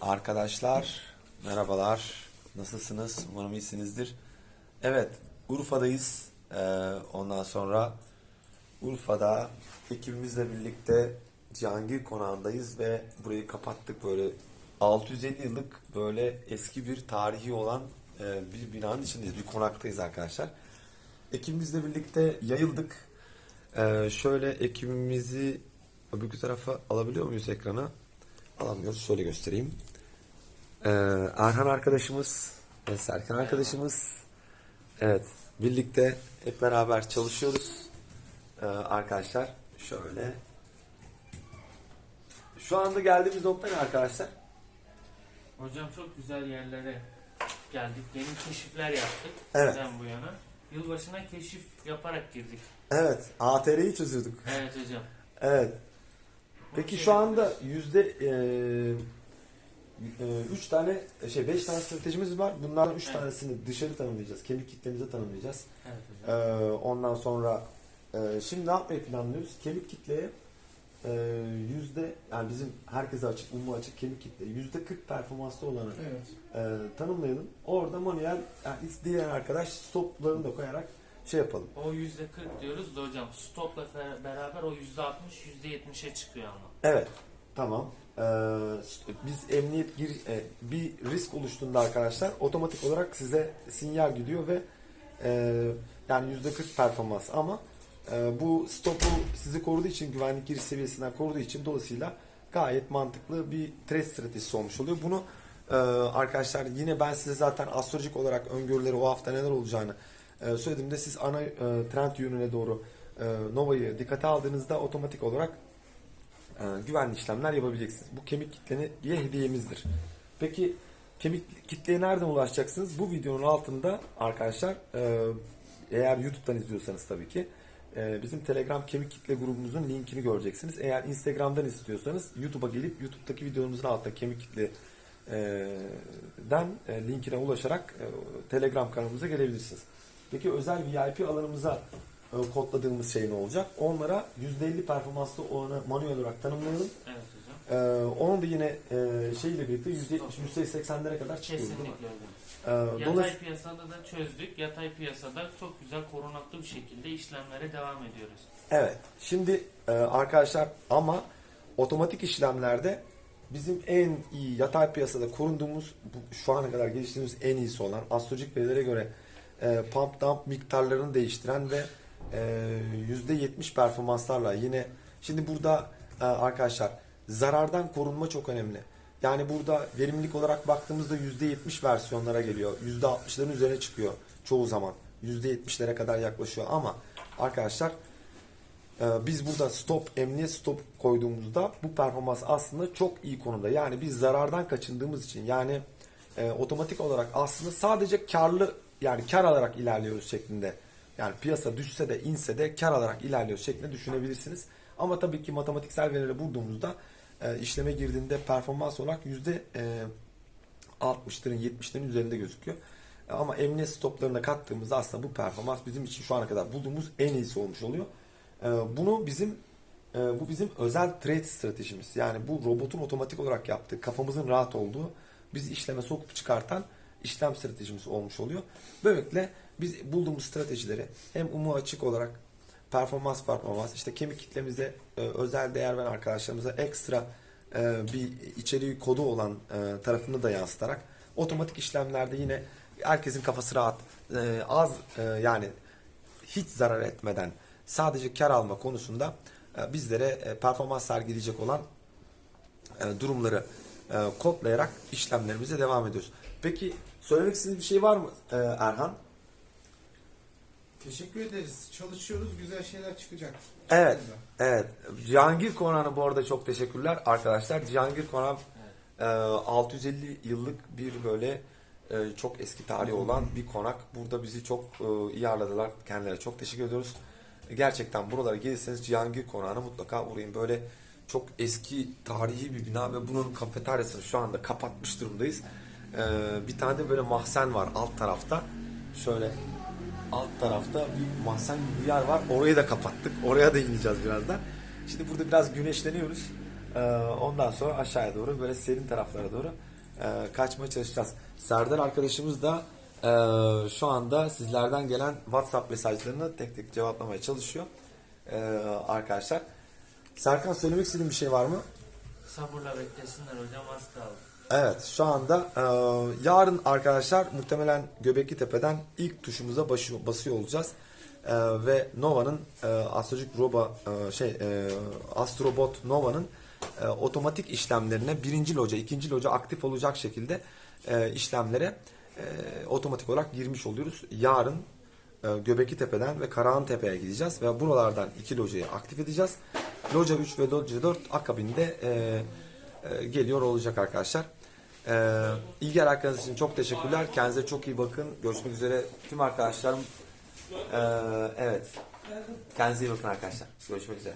Arkadaşlar merhabalar. Nasılsınız? Umarım iyisinizdir. Evet, Urfa'dayız. Ee, ondan sonra Urfa'da ekibimizle birlikte Cihangir Konağı'ndayız ve burayı kapattık böyle 650 yıllık böyle eski bir tarihi olan e, bir binanın içindeyiz. Bir konaktayız arkadaşlar. Ekibimizle birlikte yayıldık. Ee, şöyle ekibimizi öbür tarafa alabiliyor muyuz ekrana? Alamıyoruz. Şöyle göstereyim. Ee, Erhan arkadaşımız, ve Serkan arkadaşımız. Evet, birlikte hep beraber çalışıyoruz. Ee, arkadaşlar şöyle. Şu anda geldiğimiz nokta ne arkadaşlar? Hocam çok güzel yerlere geldik. Yeni keşifler yaptık. Evet. Bizden bu yana. Yılbaşına keşif yaparak girdik. Evet, ATR'yi çözüyorduk. Evet hocam. Evet. Peki şu anda yüzde e, e, üç tane şey beş tane stratejimiz var. Bunlardan üç Evet. tanesini dışarı tanımlayacağız. Kemik kitlemize tanımlayacağız. Evet Ee, ondan sonra e, şimdi ne yapmayı planlıyoruz? Kemik kitleye e, yüzde yani bizim herkese açık, umu açık kemik kitle yüzde 40 performanslı olanı Evet. e, tanımlayalım. Orada manuel yani isteyen arkadaş stoplarını da koyarak şey yapalım. O yüzde 40 diyoruz da hocam stopla beraber o yüzde 60 yüzde 70'e çıkıyor ama. Evet. Tamam. Ee, biz emniyet gir e, bir risk oluştuğunda arkadaşlar otomatik olarak size sinyal gidiyor ve e, yani yüzde 40 performans ama e, bu stopu sizi koruduğu için güvenlik giriş seviyesinden koruduğu için dolayısıyla gayet mantıklı bir trade stratejisi olmuş oluyor. Bunu e, arkadaşlar yine ben size zaten astrolojik olarak öngörüleri o hafta neler olacağını e, söylediğimde siz ana e, trend yönüne doğru e, Nova'yı dikkate aldığınızda otomatik olarak güvenli işlemler yapabileceksiniz. Bu kemik kitlene diye hediyemizdir. Peki kemik kitleye nereden ulaşacaksınız? Bu videonun altında arkadaşlar e, eğer YouTube'dan izliyorsanız tabii ki e, bizim Telegram kemik kitle grubumuzun linkini göreceksiniz. Eğer Instagram'dan istiyorsanız YouTube'a gelip YouTube'daki videomuzun altında kemik kitle e, den e, linkine ulaşarak e, Telegram kanalımıza gelebilirsiniz. Peki özel VIP alanımıza e, kodladığımız şey ne olacak? Onlara %50 performanslı olanı manuel olarak tanımlayalım. Evet hocam. Ee, onun da yine e, şeyle birlikte %70, %80'lere kadar çıkıyor. Kesinlikle hocam. Ee, Yatay dolayısıyla piyasada da çözdük. Yatay piyasada çok güzel korunaklı bir şekilde işlemlere devam ediyoruz. evet. Şimdi e, arkadaşlar ama otomatik işlemlerde bizim en iyi yatay piyasada korunduğumuz bu, şu ana kadar geliştirdiğimiz en iyisi olan astrolojik verilere göre e, pump dump miktarlarını değiştiren ve %70 performanslarla yine şimdi burada e, arkadaşlar zarardan korunma çok önemli. Yani burada verimlilik olarak baktığımızda %70 versiyonlara geliyor. %60'ların üzerine çıkıyor çoğu zaman. %70'lere kadar yaklaşıyor ama arkadaşlar ee, biz burada stop, emniyet stop koyduğumuzda bu performans aslında çok iyi konuda. Yani biz zarardan kaçındığımız için yani e, otomatik olarak aslında sadece karlı yani kar alarak ilerliyoruz şeklinde. Yani piyasa düşse de inse de kar alarak ilerliyoruz şeklinde düşünebilirsiniz. Ama tabii ki matematiksel verilere bulduğumuzda e, işleme girdiğinde performans olarak yüzde e, 60'ların 70'lerin üzerinde gözüküyor. E, Ama emniyet stoplarına kattığımızda aslında bu performans bizim için şu ana kadar bulduğumuz en iyisi olmuş oluyor. E, Bunu bizim e, bu bizim özel trade stratejimiz. Yani bu robotun otomatik olarak yaptığı, kafamızın rahat olduğu, bizi işleme sokup çıkartan işlem stratejimiz olmuş oluyor. Böylelikle biz bulduğumuz stratejileri hem umu açık olarak performans performans işte kemik kitlemize e, özel değer veren arkadaşlarımıza ekstra e, bir içeriği kodu olan e, tarafını da yansıtarak otomatik işlemlerde yine herkesin kafası rahat az yani hiç zarar etmeden sadece kar alma konusunda bizlere performans sergileyecek olan durumları kodlayarak işlemlerimize devam ediyoruz. Peki söylemek istediğiniz bir şey var mı Erhan? Teşekkür ederiz. Çalışıyoruz. Güzel şeyler çıkacak. Evet. Evet. Cihangir Konağı'na bu arada çok teşekkürler arkadaşlar. Cihangir Konağı e, 650 yıllık bir böyle e, çok eski tarihi olan bir konak. Burada bizi çok e, iyi ağırladılar. Kendilerine çok teşekkür ediyoruz. Gerçekten buralara gelirseniz Cihangir Konağı'na mutlaka uğrayın. Böyle çok eski tarihi bir bina ve bunun kafeteryasını şu anda kapatmış durumdayız. E, bir tane de böyle mahzen var alt tarafta. Şöyle alt tarafta bir mahzen gibi bir yer var. Orayı da kapattık. Oraya da ineceğiz birazdan. Şimdi burada biraz güneşleniyoruz. Ee, ondan sonra aşağıya doğru böyle serin taraflara doğru e, kaçmaya çalışacağız. Serdar arkadaşımız da e, şu anda sizlerden gelen WhatsApp mesajlarını tek tek cevaplamaya çalışıyor e, arkadaşlar. Serkan söylemek istediğin bir şey var mı? Sabırla beklesinler hocam az kaldı. Evet şu anda e, yarın arkadaşlar muhtemelen Göbekli Tepe'den ilk tuşumuza başı- basıyor olacağız. E, ve Nova'nın e, astrolojik roba e, şey e, astrobot Nova'nın e, otomatik işlemlerine birinci loca, ikinci loca aktif olacak şekilde e, işlemlere e, otomatik olarak girmiş oluyoruz. Yarın e, Göbekli Tepe'den ve Karahan Tepe'ye gideceğiz ve buralardan iki locayı aktif edeceğiz. Loca 3 ve Loca 4 akabinde e, e, geliyor olacak arkadaşlar. E, ilgi alakanız için çok teşekkürler. Kendinize çok iyi bakın. Görüşmek üzere tüm arkadaşlarım. E, evet. Kendinize iyi bakın arkadaşlar. Görüşmek üzere.